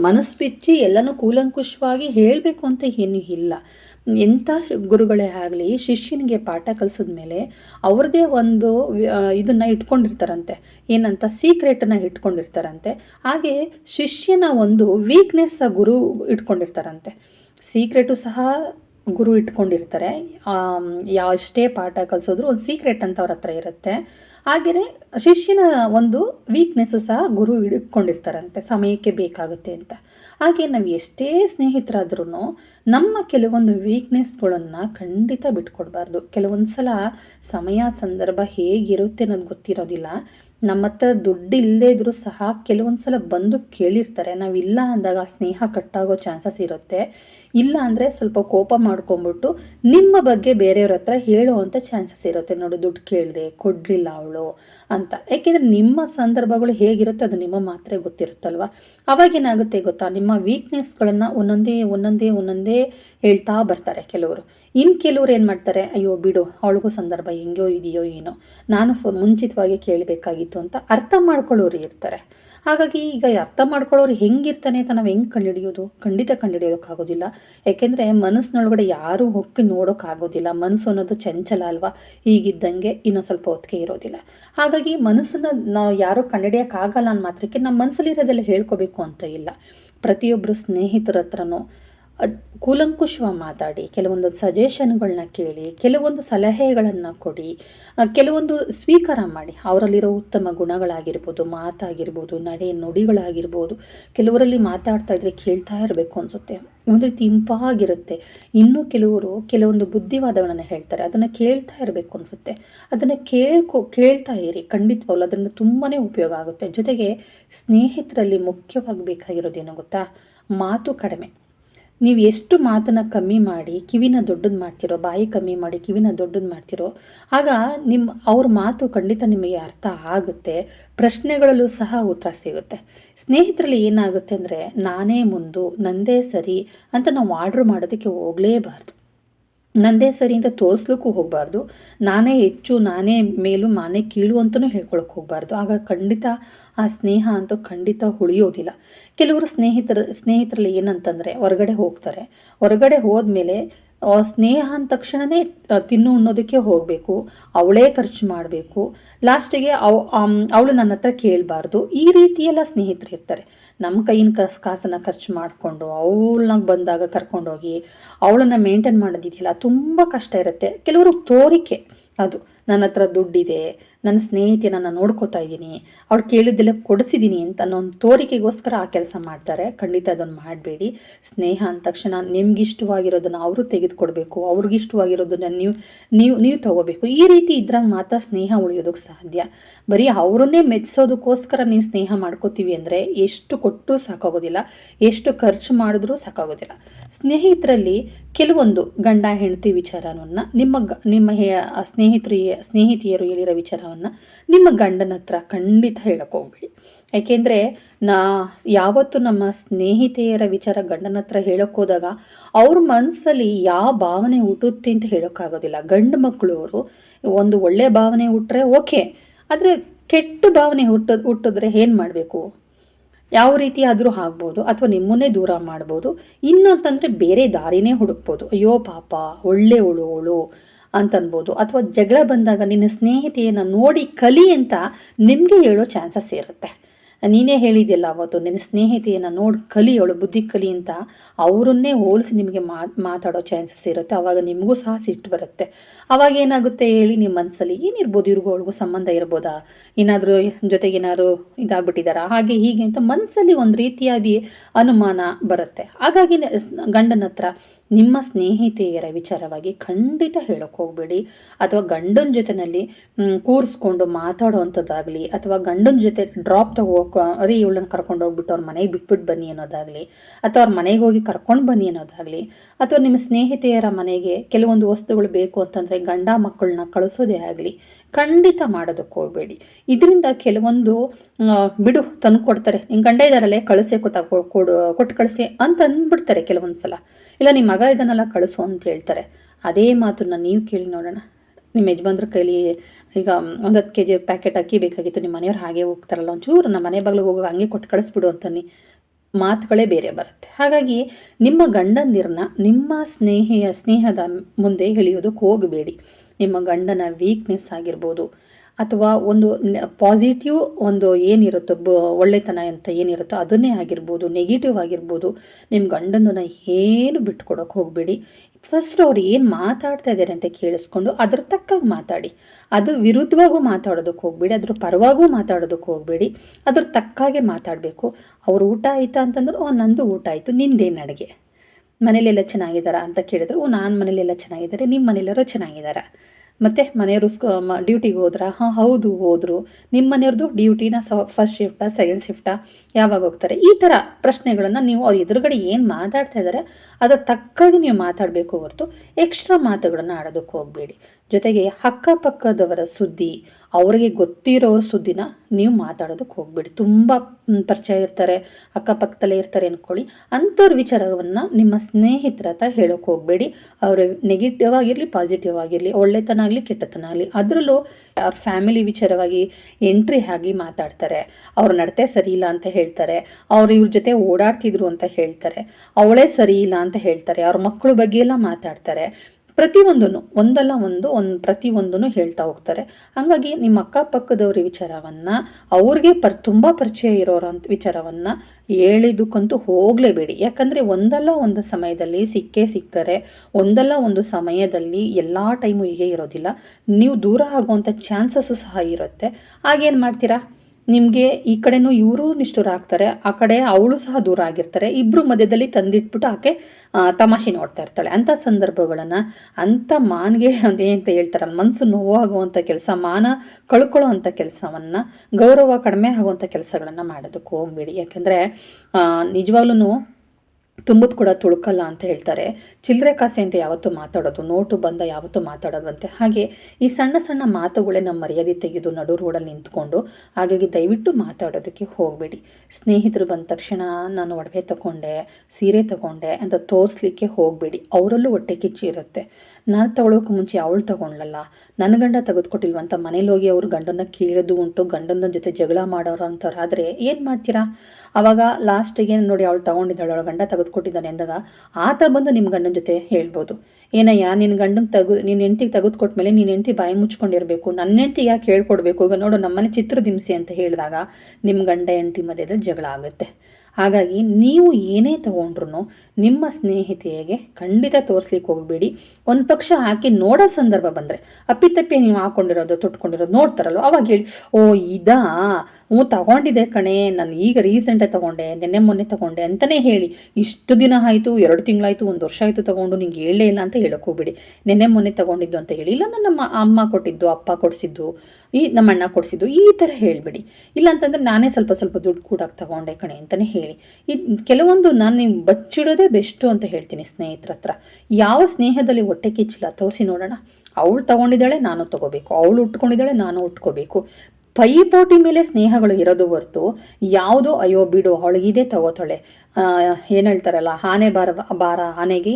ಮನಸ್ಸು ಬಿಚ್ಚಿ, ಎಲ್ಲನೂ ಕೂಲಂಕುಷವಾಗಿ ಹೇಳಬೇಕು ಅಂತ ಏನೂ ಇಲ್ಲ. ಎಂಥ ಗುರುಗಳೇ ಆಗಲಿ, ಶಿಷ್ಯನಿಗೆ ಪಾಠ ಕಲಿಸಿದ ಮೇಲೆ ಅವ್ರದ್ದೇ ಒಂದು ಇದನ್ನು ಇಟ್ಕೊಂಡಿರ್ತಾರಂತೆ. ಏನಂತ? ಸೀಕ್ರೆಟನ್ನು ಇಟ್ಕೊಂಡಿರ್ತಾರಂತೆ. ಹಾಗೆ ಶಿಷ್ಯನ ಒಂದು ವೀಕ್ನೆಸ್ ಗುರು ಇಟ್ಕೊಂಡಿರ್ತಾರಂತೆ. ಸೀಕ್ರೆಟು ಸಹ ಗುರು ಇಟ್ಕೊಂಡಿರ್ತಾರೆ. ಆ ಎಷ್ಟೇ ಪಾಠ ಕಲಿಸೋದ್ರು ಒಂದು ಸೀಕ್ರೆಟ್ ಅಂತ ಅವ್ರ ಹತ್ರ ಇರುತ್ತೆ. ಹಾಗೆಯೇ ಶಿಷ್ಯನ ಒಂದು ವೀಕ್ನೆಸ್ ಸಹ ಗುರು ಇಟ್ಕೊಂಡಿರ್ತಾರಂತೆ ಸಮಯಕ್ಕೆ ಬೇಕಾಗುತ್ತೆ ಅಂತ. ಹಾಗೆ ನಾವು ಎಷ್ಟೇ ಸ್ನೇಹಿತರಾದ್ರೂ ನಮ್ಮ ಕೆಲವೊಂದು ವೀಕ್ನೆಸ್ಗಳನ್ನು ಖಂಡಿತ ಬಿಟ್ಕೊಡ್ಬಾರ್ದು. ಕೆಲವೊಂದು ಸಲ ಸಮಯ, ಸಂದರ್ಭ ಹೇಗಿರುತ್ತೆ ಅನ್ನೋದು ಗೊತ್ತಿರೋದಿಲ್ಲ. ನಮ್ಮ ಹತ್ರ ದುಡ್ಡು ಇಲ್ಲದೇ ಇದ್ರೂ ಸಹ ಕೆಲವೊಂದು ಸಲ ಬಂದು ಕೇಳಿರ್ತಾರೆ. ನಾವಿಲ್ಲ ಅಂದಾಗ ಸ್ನೇಹ ಕಟ್ಟಾಗೋ ಚಾನ್ಸಸ್ ಇರುತ್ತೆ. ಇಲ್ಲ ಅಂದರೆ ಸ್ವಲ್ಪ ಕೋಪ ಮಾಡ್ಕೊಂಬಿಟ್ಟು ನಿಮ್ಮ ಬಗ್ಗೆ ಬೇರೆಯವ್ರ ಹತ್ರ ಹೇಳುವಂಥ ಚಾನ್ಸಸ್ ಇರುತ್ತೆ. ನೋಡು, ದುಡ್ಡು ಕೇಳಿದೆ, ಕೊಡಲಿಲ್ಲ ಅವಳು ಅಂತ. ಯಾಕೆಂದರೆ ನಿಮ್ಮ ಸಂದರ್ಭಗಳು ಹೇಗಿರುತ್ತೋ ಅದು ನಿಮ್ಮ ಮಾತ್ರ ಗೊತ್ತಿರುತ್ತಲ್ವ? ಅವಾಗೇನಾಗುತ್ತೆ ಗೊತ್ತಾ? ನಿಮ್ಮ ವೀಕ್ನೆಸ್ಗಳನ್ನು ಒಂದೊಂದೇ ಒಂದೊಂದೇ ಒಂದೊಂದೇ ಹೇಳ್ತಾ ಬರ್ತಾರೆ ಕೆಲವರು. ಇನ್ನು ಕೆಲವ್ರು ಏನು ಮಾಡ್ತಾರೆ? ಅಯ್ಯೋ, ಬಿಡು, ಅವಳಿಗೂ ಸಂದರ್ಭ ಹೆಂಗೋ, ಇದೆಯೋ, ಏನೋ. ನಾನು ಮುಂಚಿತವಾಗಿ ಕೇಳಬೇಕಾಗಿತ್ತು ಅಂತ ಅರ್ಥ ಮಾಡ್ಕೊಳ್ಳೋರು ಇರ್ತಾರೆ. ಹಾಗಾಗಿ ಈಗ ಅರ್ಥ ಮಾಡ್ಕೊಳ್ಳೋರು ಹೆಂಗಿರ್ತಾನೆ ಅಂತ ನಾವು ಹೆಂಗೆ ಕಂಡುಹಿಡಿಯೋದು? ಖಂಡಿತ ಕಂಡುಹಿಡಿಯೋದಕ್ಕಾಗೋದಿಲ್ಲ. ಯಾಕೆಂದರೆ ಮನಸ್ಸಿನೊಳಗಡೆ ಯಾರೂ ಹೊಕ್ಕಿ ನೋಡೋಕ್ಕಾಗೋದಿಲ್ಲ. ಮನಸ್ಸು ಅನ್ನೋದು ಚಂಚಲ ಅಲ್ವಾ? ಹೀಗಿದ್ದಂಗೆ ಇನ್ನೊಂದು ಸ್ವಲ್ಪ ಹೊತ್ತಿಗೆ ಇರೋದಿಲ್ಲ. ಹಾಗಾಗಿ ಮನಸ್ಸನ್ನು ನಾವು ಯಾರೂ ಕಂಡುಹಿಡಿಯೋಕ್ಕಾಗಲ್ಲ ಅನ್ನೋ ಮಾತ್ರಕ್ಕೆ ನಮ್ಮ ಮನಸ್ಸಲ್ಲಿರೋದೆಲ್ಲ ಹೇಳ್ಕೋಬೇಕು ಅಂತ ಇಲ್ಲ. ಪ್ರತಿಯೊಬ್ಬರು ಸ್ನೇಹಿತರ ಹತ್ರನೂ ಕೂಲಂಕುಷವಾಗಿ ಮಾತಾಡಿ, ಕೆಲವೊಂದು ಸಜೆಷನ್ಗಳನ್ನ ಕೇಳಿ, ಕೆಲವೊಂದು ಸಲಹೆಗಳನ್ನು ಕೊಡಿ ಕೆಲವೊಂದು ಸ್ವೀಕಾರ ಮಾಡಿ. ಅವರಲ್ಲಿರೋ ಉತ್ತಮ ಗುಣಗಳಾಗಿರ್ಬೋದು, ಮಾತಾಗಿರ್ಬೋದು, ನಡೆ ನುಡಿಗಳಾಗಿರ್ಬೋದು, ಕೆಲವರಲ್ಲಿ ಮಾತಾಡ್ತಾ ಇದ್ರೆ ಕೇಳ್ತಾ ಇರಬೇಕು ಅನಿಸುತ್ತೆ. ಒಂದು ರೀತಿ ಇಂಪಾಗಿರುತ್ತೆ. ಇನ್ನೂ ಕೆಲವರು ಕೆಲವೊಂದು ಬುದ್ಧಿವಾದಗಳನ್ನು ಹೇಳ್ತಾರೆ. ಅದನ್ನು ಕೇಳ್ತಾ ಇರಬೇಕು ಅನಿಸುತ್ತೆ. ಅದನ್ನು ಕೇಳ್ಕೊ, ಕೇಳ್ತಾ ಇರಿ. ಖಂಡಿತವಾಗ್ಲು ಅದರಿಂದ ತುಂಬಾ ಉಪಯೋಗ ಆಗುತ್ತೆ. ಜೊತೆಗೆ ಸ್ನೇಹಿತರಲ್ಲಿ ಮುಖ್ಯವಾಗಿ ಬೇಕಾಗಿರೋದೇನು ಗೊತ್ತಾ? ಮಾತು ಕಡಿಮೆ. ನೀವು ಎಷ್ಟು ಮಾತನ್ನು ಕಮ್ಮಿ ಮಾಡಿ, ಕಿವಿನ ದೊಡ್ಡದು ಮಾಡ್ತಿರೋ, ಬಾಯಿ ಕಮ್ಮಿ ಮಾಡಿ, ಕಿವಿನ ದೊಡ್ಡದು ಮಾಡ್ತಿರೋ, ಆಗ ನಿಮ್ಮ ಅವ್ರ ಮಾತು ಖಂಡಿತ ನಿಮಗೆ ಅರ್ಥ ಆಗುತ್ತೆ, ಪ್ರಶ್ನೆಗಳಲ್ಲೂ ಸಹ ಉತ್ತರ ಸಿಗುತ್ತೆ. ಸ್ನೇಹಿತರಲ್ಲಿ ಏನಾಗುತ್ತೆ ಅಂದರೆ, ನಾನೇ ಮುಂದು, ನಂದೇ ಸರಿ ಅಂತ ನಾವು ಆರ್ಡ್ರ್ ಮಾಡೋದಕ್ಕೆ ಹೋಗಲೇಬಾರ್ದು. ನಂದೇ ಸರಿ ಅಂತ ತೋರಿಸ್ಲಿಕ್ಕೂ ಹೋಗಬಾರ್ದು. ನಾನೇ ಹೆಚ್ಚು, ನಾನೇ ಮೇಲು, ಮಾನೇ ಕೀಳು ಅಂತಲೂ ಹೇಳ್ಕೊಳಕ್ಕೆ ಹೋಗಬಾರ್ದು. ಆಗ ಖಂಡಿತ ಆ ಸ್ನೇಹ ಅಂತೂ ಖಂಡಿತ ಉಳಿಯೋದಿಲ್ಲ. ಕೆಲವರು ಸ್ನೇಹಿತರ, ಸ್ನೇಹಿತರಲ್ಲಿ ಏನಂತಂದರೆ ಹೊರಗಡೆ ಹೋಗ್ತಾರೆ. ಹೊರಗಡೆ ಹೋದ್ಮೇಲೆ ಸ್ನೇಹ ಅಂದ ತಕ್ಷಣವೇ ತಿನ್ನು ಉಣ್ಣೋದಕ್ಕೆ ಹೋಗಬೇಕು. ಅವಳೇ ಖರ್ಚು ಮಾಡಬೇಕು. ಲಾಸ್ಟಿಗೆ ಅವ್ ಅವಳು ನನ್ನ ಹತ್ರ ಕೇಳಬಾರ್ದು. ಈ ರೀತಿಯೆಲ್ಲ ಸ್ನೇಹಿತರು ಇರ್ತಾರೆ. ನಮ್ಮ ಕೈಯಿನ ಕಸ್, ಕಾಸನ್ನು ಖರ್ಚು ಮಾಡಿಕೊಂಡು, ಅವಳನ್ನ ಬಂದಾಗ ಕರ್ಕೊಂಡೋಗಿ, ಅವಳನ್ನು ಮೇಂಟೈನ್ ಮಾಡೋದಿದೆಯಲ್ಲ, ತುಂಬ ಕಷ್ಟ ಇರುತ್ತೆ. ಕೆಲವರು ತೋರಿಕೆ ಅದು. ನನ್ನ ಹತ್ರ ದುಡ್ಡಿದೆ ನನ್ನ ಸ್ನೇಹಿತೆ ನನ್ನ ನೋಡ್ಕೋತಾ ಇದ್ದೀನಿ. ಅವ್ರು ಕೇಳಿದ್ದೆಲ್ಲ ಕೊಡಿಸಿದ್ದೀನಿ ಅಂತ ಅನ್ನೋ ಒಂದು ತೋರಿಕೆಗೋಸ್ಕರ ಆ ಕೆಲಸ ಮಾಡ್ತಾರೆ. ಖಂಡಿತ ಅದನ್ನು ಮಾಡಬೇಡಿ. ಸ್ನೇಹ ಅಂದ ತಕ್ಷಣ ನಿಮ್ಗಿಷ್ಟವಾಗಿರೋದನ್ನು ಅವರು ತೆಗೆದುಕೊಡ್ಬೇಕು. ಅವ್ರಿಗಿಷ್ಟವಾಗಿರೋದನ್ನ ನೀವು ನೀವು ನೀವು ತಗೋಬೇಕು. ಈ ರೀತಿ ಇದ್ರಾಗ ಮಾತ್ರ ಸ್ನೇಹ ಉಳಿಯೋದಕ್ಕೆ ಸಾಧ್ಯ. ಬರೀ ಅವರನ್ನೇ ಮೆಚ್ಚಿಸೋದಕ್ಕೋಸ್ಕರ ನೀವು ಸ್ನೇಹ ಮಾಡ್ಕೋತೀವಿ ಅಂದರೆ ಎಷ್ಟು ಕೊಟ್ಟರೂ ಸಾಕಾಗೋದಿಲ್ಲ. ಎಷ್ಟು ಖರ್ಚು ಮಾಡಿದ್ರೂ ಸಾಕಾಗೋದಿಲ್ಲ. ಸ್ನೇಹಿತರಲ್ಲಿ ಕೆಲವೊಂದು ಗಂಡ ಹೆಂಡತಿ ವಿಚಾರವನ್ನು ನಿಮ್ಮ ನಿಮ್ಮ ಸ್ನೇಹಿತರು ಸ್ನೇಹಿತಿಯರು ಹೇಳಿರೋ ವಿಚಾರವನ್ನು ನಿಮ್ಮ ಗಂಡನ ಹತ್ರ ಖಂಡಿತ ಹೇಳಕ್ಕೆ ಹೋಗ್ಬೇಡಿ. ಯಾಕೆಂದ್ರೆ ನಾ ಯಾವತ್ತು ನಮ್ಮ ಸ್ನೇಹಿತೆಯರ ವಿಚಾರ ಗಂಡನ ಹತ್ರ ಹೇಳಕ್ಕೆ ಹೋದಾಗ ಅವ್ರ ಮನಸ್ಸಲ್ಲಿ ಯಾವ ಭಾವನೆ ಹುಟ್ಟುತ್ತೆ ಅಂತ ಹೇಳೋಕ್ಕಾಗೋದಿಲ್ಲ. ಗಂಡು ಮಕ್ಕಳು ಅವರು ಒಂದು ಒಳ್ಳೆಯ ಭಾವನೆ ಹುಟ್ಟರೆ ಓಕೆ, ಆದರೆ ಕೆಟ್ಟ ಭಾವನೆ ಹುಟ್ಟ, ಹುಟ್ಟಿದ್ರೆ ಏನು ಮಾಡಬೇಕು? ಯಾವ ರೀತಿ ಆದರೂ ಆಗ್ಬೋದು, ಅಥವಾ ನಿಮ್ಮನ್ನೇ ದೂರ ಮಾಡ್ಬೋದು ಇನ್ನೊಂತಂದರೆ ಬೇರೆ ದಾರಿನೇ ಹುಡುಕ್ಬೋದು. ಅಯ್ಯೋ ಪಾಪ, ಒಳ್ಳೆಯವಳು ಅವಳು. ಅಂತನ್ಬೋದು. ಅಥವಾ ಜಗಳ ಬಂದಾಗ ನಿನ್ನ ಸ್ನೇಹಿತೆಯನ್ನು ನೋಡಿ ಕಲಿ ಅಂತ ನಿಮಗೆ ಹೇಳೋ ಚಾನ್ಸಸ್ ಇರುತ್ತೆ. ನೀನೇ ಹೇಳಿದ್ಯಲ್ಲ ಅವತ್ತು, ನಿನ್ನ ಸ್ನೇಹಿತೆಯನ್ನು ನೋಡಿ ಕಲಿ, ಅವಳು ಬುದ್ಧಿ ಕಲಿ ಅಂತ ಅವರನ್ನೇ ಹೋಲಿಸಿ ನಿಮಗೆ ಮಾತ್ ಮಾತಾಡೋ ಚಾನ್ಸಸ್ ಇರುತ್ತೆ. ಆವಾಗ ನಿಮಗೂ ಸಹ ಸಿಟ್ಟು ಬರುತ್ತೆ. ಅವಾಗ ಏನಾಗುತ್ತೆ ಹೇಳಿ ನಿಮ್ಮ ಮನಸ್ಸಲ್ಲಿ ಏನಿರ್ಬೋದು ಇವ್ರಿಗೂ ಅವಳಿಗೂ ಸಂಬಂಧ ಇರ್ಬೋದಾ? ಏನಾದರೂ ಜೊತೆಗೆ ಏನಾದ್ರು ಇದಾಗ್ಬಿಟ್ಟಿದ್ದಾರಾ ಹಾಗೆ ಹೀಗೆ ಅಂತ ಮನಸ್ಸಲ್ಲಿ ಒಂದು ರೀತಿಯಾಗಿ ಅನುಮಾನ ಬರುತ್ತೆ. ಹಾಗಾಗಿ ಗಂಡನ ಹತ್ರ ನಿಮ್ಮ ಸ್ನೇಹಿತೆಯರ ವಿಚಾರವಾಗಿ ಖಂಡಿತ ಹೇಳೋಕೆ ಹೋಗಬೇಡಿ. ಅಥವಾ ಗಂಡನ ಜೊತೆನಲ್ಲಿ ಮ್, ಕೂರಿಸ್ಕೊಂಡು ಮಾತಾಡುವಂಥದ್ದಾಗಲಿ ಅಥವಾ ಗಂಡನ ಜೊತೆ ಡ್ರಾಪ್ ತಗೋಕ ಅರೆ ಇವಳನ್ನ ಕರ್ಕೊಂಡು ಹೋಗ್ಬಿಟ್ಟು ಅವ್ರ ಮನೆಗೆ ಬಿಟ್ಬಿಟ್ಟು ಬನ್ನಿ ಅನ್ನೋದಾಗಲಿ ಅಥವಾ ಅವ್ರ ಮನೆಗೆ ಹೋಗಿ ಕರ್ಕೊಂಡು ಬನ್ನಿ ಅನ್ನೋದಾಗಲಿ ಅಥವಾ ನಿಮ್ಮ ಸ್ನೇಹಿತೆಯರ ಮನೆಗೆ ಕೆಲವೊಂದು ವಸ್ತುಗಳು ಬೇಕು ಅಂತಂದರೆ ಗಂಡ ಮಕ್ಕಳನ್ನ ಕಳಿಸೋದೇ ಆಗಲಿ ಖಂಡಿತ ಮಾಡೋದಕ್ಕೆ ಹೋಗಬೇಡಿ. ಇದರಿಂದ ಕೆಲವೊಂದು ಬಿಡು ತಂದು ಕೊಡ್ತಾರೆ ನಿಮ್ಮ ಗಂಡ ಇದ್ದಾರಲ್ಲೇ ಕಳಿಸೇ ಕೊಡು ಕೊಟ್ಟು ಕಳಿಸಿ ಅಂತ ಅಂದ್ಬಿಡ್ತಾರೆ ಕೆಲವೊಂದು ಸಲ ಇಲ್ಲ ನಿಮ್ಮ ಮಗ ಇದನ್ನೆಲ್ಲ ಕಳಿಸು ಅಂತ ಹೇಳ್ತಾರೆ. ಅದೇ ಮಾತನ್ನ ನೀವು ಕೇಳಿ ನೋಡೋಣ. ನಿಮ್ಮ ಯಜಮಾನ್ರ ಕೈಲಿ ಈಗ ಒಂದು ಹತ್ತು ಕೆ ಜಿ ಪ್ಯಾಕೆಟ್ ಅಕ್ಕಿ ಬೇಕಾಗಿತ್ತು. ನಿಮ್ಮ ಮನೆಯವ್ರು ಹಾಗೆ ಹೋಗ್ತಾರಲ್ಲ ಒಂಚೂರು, ನಮ್ಮ ಮನೆ ಬಾಗಿಲಿಗೆ ಹೋಗುವಾಗ ಹಂಗೆ ಕೊಟ್ಟು ಕಳಿಸ್ಬಿಡು ಅಂತನಿ ಮಾತುಗಳೇ ಬೇರೆ ಬರುತ್ತೆ. ಹಾಗಾಗಿ ನಿಮ್ಮ ಗಂಡಂದಿರನ್ನ, ನಿಮ್ಮ ಸ್ನೇಹಿಯ, ಸ್ನೇಹದ ಮುಂದೆ ಎಳೆಯೋದಕ್ಕೆ ಹೋಗಬೇಡಿ. ನಿಮ್ಮ ಗಂಡನ ವೀಕ್ನೆಸ್ ಆಗಿರ್ಬೋದು ಅಥವಾ ಒಂದು ಪಾಸಿಟಿವ್ ಒಂದು ಏನಿರುತ್ತೋ, ಬ, ಒಳ್ಳೆತನ ಅಂತ ಏನಿರುತ್ತೋ ಅದನ್ನೇ ಆಗಿರ್ಬೋದು ನೆಗೆಟಿವ್ ಆಗಿರ್ಬೋದು ನಿಮ್ಮ ಗಂಡನನ್ನ ಏನು ಬಿಟ್ಕೊಡೋಕೆ ಹೋಗಬೇಡಿ. ಫಸ್ಟ್ ಅವ್ರು ಏನು ಮಾತಾಡ್ತಾ ಇದ್ದಾರೆ ಅಂತ ಕೇಳಿಸ್ಕೊಂಡು ಅದ್ರ ತಕ್ಕಾಗಿ ಮಾತಾಡಿ. ಅದು ವಿರುದ್ಧವಾಗೂ ಮಾತಾಡೋದಕ್ಕೆ ಹೋಗಬೇಡಿ, ಅದ್ರ ಪರವಾಗೂ ಮಾತಾಡೋದಕ್ಕೆ ಹೋಗಬೇಡಿ, ಅದ್ರ ತಕ್ಕಾಗೆ ಮಾತಾಡಬೇಕು. ಅವ್ರ ಊಟ ಆಯಿತಾ ಅಂತಂದ್ರೆ, ಓ, ನಂದು ಊಟ ಆಯಿತು ನಿಂದೇನು ಅಡುಗೆ ಮನೇಲೆಲ್ಲ ಚೆನ್ನಾಗಿದ್ದಾರಾ ಅಂತ ಕೇಳಿದ್ರು, ಓ, ನಾನು ಮನೇಲೆಲ್ಲ ಚೆನ್ನಾಗಿದ್ದಾರೆ ನಿಮ್ಮ ಮನೇಲೆಲ್ಲರೂ ಚೆನ್ನಾಗಿದ್ದಾರಾ? ಮತ್ತು ಮನೆಯವರು ಸ್ಕೂ ಡ್ಯೂಟಿಗೆ ಹೋದ್ರಾ, ಹಾಂ, ಹೌದು, ಹೋದರು. ನಿಮ್ಮ ಮನೆಯವ್ರದ್ದು ಡ್ಯೂಟಿನ ಸ ಫಸ್ಟ್ ಶಿಫ್ಟಾ ಸೆಕೆಂಡ್ ಶಿಫ್ಟಾ ಯಾವಾಗ ಹೋಗ್ತಾರೆ? ಈ ಥರ ಪ್ರಶ್ನೆಗಳನ್ನು ನೀವು ಅವ್ರ ಎದುರುಗಡೆ ಏನು ಮಾತಾಡ್ತಾ ಇದ್ದಾರೆ ಅದಕ್ಕೆ ತಕ್ಕಾಗಿ ನೀವು ಮಾತಾಡಬೇಕು ಹೊರತು ಎಕ್ಸ್ಟ್ರಾ ಮಾತುಗಳನ್ನು ಆಡೋದಕ್ಕೆ ಹೋಗಬೇಡಿ. ಜೊತೆಗೆ ಅಕ್ಕಪಕ್ಕದವರ ಸುದ್ದಿ, ಅವರಿಗೆ ಗೊತ್ತಿರೋರ ಸುದ್ದಿನ ನೀವು ಮಾತಾಡೋದಕ್ಕೆ ಹೋಗಬೇಡಿ. ತುಂಬ ಪರಿಚಯ ಇರ್ತಾರೆ, ಅಕ್ಕಪಕ್ಕದಲ್ಲೇ ಇರ್ತಾರೆ ಅಂದ್ಕೊಳ್ಳಿ ಅಂಥವ್ರ ವಿಚಾರವನ್ನು ನಿಮ್ಮ ಸ್ನೇಹಿತರ ಹತ್ರ ಹೇಳೋಕೆ ಹೋಗಬೇಡಿ. ಅವರು ನೆಗೆಟಿವ್ ಆಗಿರಲಿ ಪಾಸಿಟಿವ್ ಆಗಿರಲಿ, ಒಳ್ಳೆತನ ಆಗಲಿ, ಕೆಟ್ಟತನ ಆಗಲಿ, ಅದರಲ್ಲೂ ಅವ್ರ ಫ್ಯಾಮಿಲಿ ವಿಚಾರವಾಗಿ ಎಂಟ್ರಿ ಆಗಿ ಮಾತಾಡ್ತಾರೆ. ಅವ್ರ ನಡತೆ ಸರಿ ಇಲ್ಲ ಅಂತ ಹೇಳ್ತಾರೆ. ಅವ್ರು ಇವ್ರ ಜೊತೆ ಓಡಾಡ್ತಿದ್ರು ಅಂತ ಹೇಳ್ತಾರೆ. ಅವಳೇ ಸರಿ ಇಲ್ಲ ಅಂತ ಹೇಳ್ತಾರೆ. ಅವ್ರ ಮಕ್ಕಳ ಬಗ್ಗೆ ಎಲ್ಲ ಮಾತಾಡ್ತಾರೆ. ಪ್ರತಿಯೊಂದನ್ನು, ಒಂದಲ್ಲ ಒಂದು ಒಂದು ಪ್ರತಿಯೊಂದನ್ನು ಹೇಳ್ತಾ ಹೋಗ್ತಾರೆ. ಹಾಗಾಗಿ ನಿಮ್ಮ ಅಕ್ಕಪಕ್ಕದವ್ರ ವಿಚಾರವನ್ನು, ಅವ್ರಿಗೆ ಪರ್, ತುಂಬ ಪರಿಚಯ ಇರೋರ ವಿಚಾರವನ್ನು ಹೇಳಿದಕ್ಕಂತೂ ಹೋಗಲೇಬೇಡಿ. ಯಾಕಂದರೆ ಒಂದಲ್ಲ ಒಂದು ಸಮಯದಲ್ಲಿ ಸಿಕ್ಕೇ ಸಿಗ್ತಾರೆ ಒಂದಲ್ಲ ಒಂದು ಸಮಯದಲ್ಲಿ ಎಲ್ಲ ಟೈಮು ಹೀಗೆ ಇರೋದಿಲ್ಲ. ನೀವು ದೂರ ಆಗುವಂಥ ಚಾನ್ಸಸ್ಸು ಸಹ ಇರುತ್ತೆ. ಆಗೇನು ಮಾಡ್ತೀರಾ? ನಿಮಗೆ ಈ ಕಡೆನೂ ಇವರು ನಿಷ್ಠುರ ಆಗ್ತಾರೆ ಆ ಕಡೆ ಅವಳು ಸಹ ದೂರ ಆಗಿರ್ತಾರೆ ಇಬ್ಬರು ಮಧ್ಯದಲ್ಲಿ ತಂದಿಟ್ಬಿಟ್ಟು ಆಕೆ ತಮಾಷೆ ನೋಡ್ತಾ ಇರ್ತಾಳೆ. ಅಂಥ ಸಂದರ್ಭಗಳನ್ನು, ಅಂಥ ಮಾನ್ಗೆ ಅದೇಂತ ಹೇಳ್ತಾರಲ್ಲ ಮನಸ್ಸು ನೋವಾಗುವಂಥ ಕೆಲಸ, ಮಾನ ಕಳ್ಕೊಳ್ಳೋ ಅಂಥ ಕೆಲಸವನ್ನು, ಗೌರವ ಕಡಿಮೆ ಆಗುವಂಥ ಕೆಲಸಗಳನ್ನು ಮಾಡೋದಕ್ಕೆ ಹೋಗ್ಬೇಡಿ. ಯಾಕೆಂದರೆ ನಿಜವಾಗ್ಲೂ ತುಂಬುದು ಕೂಡ ತುಳುಕಲ್ಲ ಅಂತ ಹೇಳ್ತಾರೆ. ಚಿಲ್ಲರೆ ಕಾಸೆ ಅಂತ ಯಾವತ್ತೂ ಮಾತಾಡೋದು, ನೋಟು ಬಂದ ಯಾವತ್ತೂ ಮಾತಾಡೋದಂತೆ. ಹಾಗೆ ಈ ಸಣ್ಣ ಸಣ್ಣ ಮಾತುಗಳೇ ನಮ್ಮ ಮರ್ಯಾದೆ ತೆಗೆದು ನಡು ರೋಡಲ್ಲಿ ನಿಂತ್ಕೊಂಡು ಹಾಗಾಗಿ ದಯವಿಟ್ಟು ಮಾತಾಡೋದಕ್ಕೆ ಹೋಗಬೇಡಿ. ಸ್ನೇಹಿತರು ಬಂದ ತಕ್ಷಣ ನಾನು ಒಡವೆ ತಗೊಂಡೆ, ಸೀರೆ ತಗೊಂಡೆ ಅಂತ ತೋರಿಸ್ಲಿಕ್ಕೆ ಹೋಗಬೇಡಿ. ಅವರಲ್ಲೂ ಹೊಟ್ಟೆ ಕಿಚ್ಚಿ ಇರುತ್ತೆ. ನಾನು ತಗೊಳ್ಳೋಕೆ ಮುಂಚೆ ಅವಳು ತಗೊಂಡ್ಲಲ್ಲ ನನ್ನ ಗಂಡ ತೆಗೆದುಕೊಟ್ಟಿಲ್ವಂತ ಮನೇಲಿ ಹೋಗಿ ಅವ್ರ ಗಂಡನ ಕೇಳೋದು ಉಂಟು ಗಂಡನ ಜೊತೆ ಜಗಳ ಮಾಡೋರು ಅಂಥವ್ರು ಆದರೆ ಏನು ಮಾಡ್ತೀರಾ? ಆವಾಗ ಲಾಸ್ಟಿಗೆ ನೋಡಿ ಅವಳು ತಗೊಂಡಿದ್ದಾಳೆ, ಅವಳು ಗಂಡ ತೆಗೆದುಕೊಟ್ಟಿದ್ದಾನೆ ಅಂದಾಗ ಆತ ಬಂದು ನಿಮ್ಮ ಗಂಡನ ಜೊತೆ ಹೇಳ್ಬೋದು. ಏನಯ್ಯ ನಿನ್ನ ಗಂಡನ ತೆಗೆದು ನಿನ್ನ ಹೆಂಡ್ತಿಗೆ ತೆಗೆದುಕೊಟ್ಮೇಲೆ ನಿನ್ನ ಹೆಂಡ್ತಿ ಬಾಯಿ ಮುಚ್ಕೊಂಡಿರಬೇಕು. ನನ್ನ ಹೆಂಡತಿ ಯಾಕೆ ಹೇಳ್ಕೊಡ್ಬೇಕು? ಈಗ ನೋಡು, ನಮ್ಮನೆ ಚಿತ್ರ ದಿಮ್ಸಿ ಅಂತ ಹೇಳಿದಾಗ ನಿಮ್ಮ ಗಂಡ ಹೆಂಡ್ತಿ ಮಧ್ಯದಲ್ಲಿ ಜಗಳ ಆಗುತ್ತೆ. ಹಾಗಾಗಿ ನೀವು ಏನೇ ತಗೊಂಡ್ರು ನಿಮ್ಮ ಸ್ನೇಹಿತೆಗೆ ಖಂಡಿತ ತೋರಿಸ್ಲಿಕ್ಕೆ ಹೋಗಬೇಡಿ. ಒಂದು ಪಕ್ಷ ಹಾಕಿ ನೋಡೋ ಸಂದರ್ಭ ಬಂದರೆ ಅಪ್ಪಿತಪ್ಪಿ ನೀವು ಹಾಕೊಂಡಿರೋದು, ತೊಟ್ಕೊಂಡಿರೋದು ನೋಡ್ತಾರಲ್ವ, ಅವಾಗ ಹೇಳಿ, ಓ, ಇದಾ? ಹ್ಞೂ ತಗೊಂಡಿದೆ ಕಣೆ, ನಾನು ಈಗ ರೀಸೆಂಟಾಗಿ ತಗೊಂಡೆ, ನೆನ್ನೆ ಮೊನ್ನೆ ತಗೊಂಡೆ ಅಂತಲೇ ಹೇಳಿ. ಇಷ್ಟು ದಿನ ಆಯಿತು, ಎರಡು ತಿಂಗಳಾಯಿತು, ಒಂದು ವರ್ಷ ಆಯಿತು ತಗೊಂಡು ನಿಂಗೆ ಹೇಳಲೇ ಇಲ್ಲ ಅಂತ ಹೇಳೋಕೆ ಹೋಗ್ಬೇಡಿ. ನೆನ್ನೆ ಮೊನ್ನೆ ತಗೊಂಡಿದ್ದು ಅಂತ ಹೇಳಿ. ಇಲ್ಲ, ನನ್ನ ಅಮ್ಮ ಕೊಟ್ಟಿದ್ದು, ಅಪ್ಪ ಕೊಡಿಸಿದ್ದು ಈ ನಮ್ಮ ಅಣ್ಣ ಕೊಡಿಸಿದ್ದು ಈ ಥರ ಹೇಳಿಬಿಡಿ. ಇಲ್ಲ ಅಂತಂದರೆ ನಾನೇ ಸ್ವಲ್ಪ ಸ್ವಲ್ಪ ದುಡ್ಡು ಕೂಡ ತಗೊಂಡೆ ಕಣೆ ಅಂತಲೇ ಹೇಳಿ. ಈ ಕೆಲವೊಂದು ನಾನು ನಿಮ್ಗೆ ಬಚ್ಚಿಡೋದೇ ಬೆಸ್ಟು ಅಂತ ಹೇಳ್ತೀನಿ ಸ್ನೇಹಿತರ ಹತ್ರ. ಯಾವ ಸ್ನೇಹದಲ್ಲಿ ಹೊಟ್ಟೆ ಕಿಚ್ಚಿಲ್ಲ, ತೋರಿಸಿ ನೋಡೋಣ. ಅವಳು ತಗೊಂಡಿದ್ದಾಳೆ, ನಾನು ತಗೋಬೇಕು. ಅವಳು ಉಟ್ಕೊಂಡಿದ್ದಾಳೆ, ನಾನು ಉಟ್ಕೋಬೇಕು. ಪೈಪೋಟಿ ಮೇಲೆ ಸ್ನೇಹಗಳು ಇರೋದು ಹೊರತು ಯಾವುದೋ ಅಯ್ಯೋ ಬಿಡು ಅವಳಿಗಿದೆ ತಗೋತಾಳೆ. ಏನು ಹೇಳ್ತಾರಲ್ಲ, ಆನೆ ಬಾರ ಬಾರ, ಆನೆಗೆ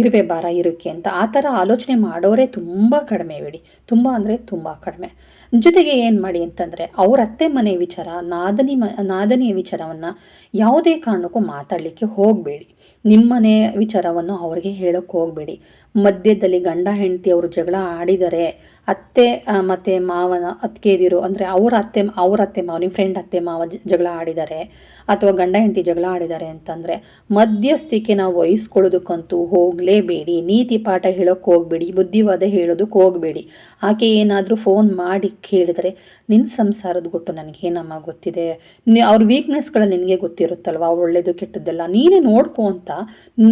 ಇರುವೆ ಬಾರ ಇರುಕ್ಕೆ ಅಂತ ಆ ಥರ ಆಲೋಚನೆ ಮಾಡೋರೇ ತುಂಬ ಕಡಿಮೆ ಬಿಡಿ. ತುಂಬ ಅಂದರೆ ತುಂಬ ಕಡಿಮೆ. ಜೊತೆಗೆ ಏನು ಮಾಡಿ ಅಂತಂದರೆ, ಅವ್ರ ಅತ್ತೆ ಮನೆ ವಿಚಾರ, ನಾದನಿ ಮ, ನಾದನಿಯ ವಿಚಾರವನ್ನು ಯಾವುದೇ ಕಾರಣಕ್ಕೂ ಮಾತಾಡಲಿಕ್ಕೆ ಹೋಗಬೇಡಿ. ನಿಮ್ಮನೆ ವಿಚಾರವನ್ನು ಅವ್ರಿಗೆ ಹೇಳೋಕ್ಕೆ ಹೋಗಬೇಡಿ. ಮಧ್ಯದಲ್ಲಿ ಗಂಡ ಹೆಂಡತಿ ಅವರು ಜಗಳ ಆಡಿದರೆ ಅತ್ತೆ ಮತ್ತು ಮಾವನ ಅತ್ತಿಗೆದಿರು ಅಂದರೆ ಅವ್ರ ಅತ್ತೆ ಅವ್ರ ಅತ್ತೆ ಮಾವ ನಿಮ್ಮ ಫ್ರೆಂಡ್ ಅತ್ತೆ ಮಾವ ಜಗಳ ಆಡಿದ್ದಾರೆ ಅಥವಾ ಗಂಡ ಹೆಂಡತಿ ಜಗಳ ಆಡಿದ್ದಾರೆ ಅಂತಂದರೆ ಮಧ್ಯಸ್ಥಿಕೆ ನಾವು ವಹಿಸ್ಕೊಳ್ಳೋದಕ್ಕಂತೂ ಹೋಗಲೇಬೇಡಿ. ನೀತಿ ಪಾಠ ಹೇಳೋಕ್ಕೆ ಹೋಗಬೇಡಿ. ಬುದ್ಧಿವಾದ ಹೇಳೋದಕ್ಕೆ ಹೋಗಬೇಡಿ. ಆಕೆ ಏನಾದರೂ ಫೋನ್ ಮಾಡಿ ಕೇಳಿದರೆ ನಿನ್ನ ಸಂಸಾರದ ಗೊಟ್ಟು ನನಗೇನಮ್ಮ ಗೊತ್ತಿದೆ? ಅವ್ರ ವೀಕ್ನೆಸ್ಗಳು ನಿನಗೆ ಗೊತ್ತಿರುತ್ತಲ್ವ? ಅವ್ರು ಒಳ್ಳೇದು ಕೆಟ್ಟದ್ದೆಲ್ಲ ನೀನೇ ನೋಡ್ಕೋ ಅಂತ.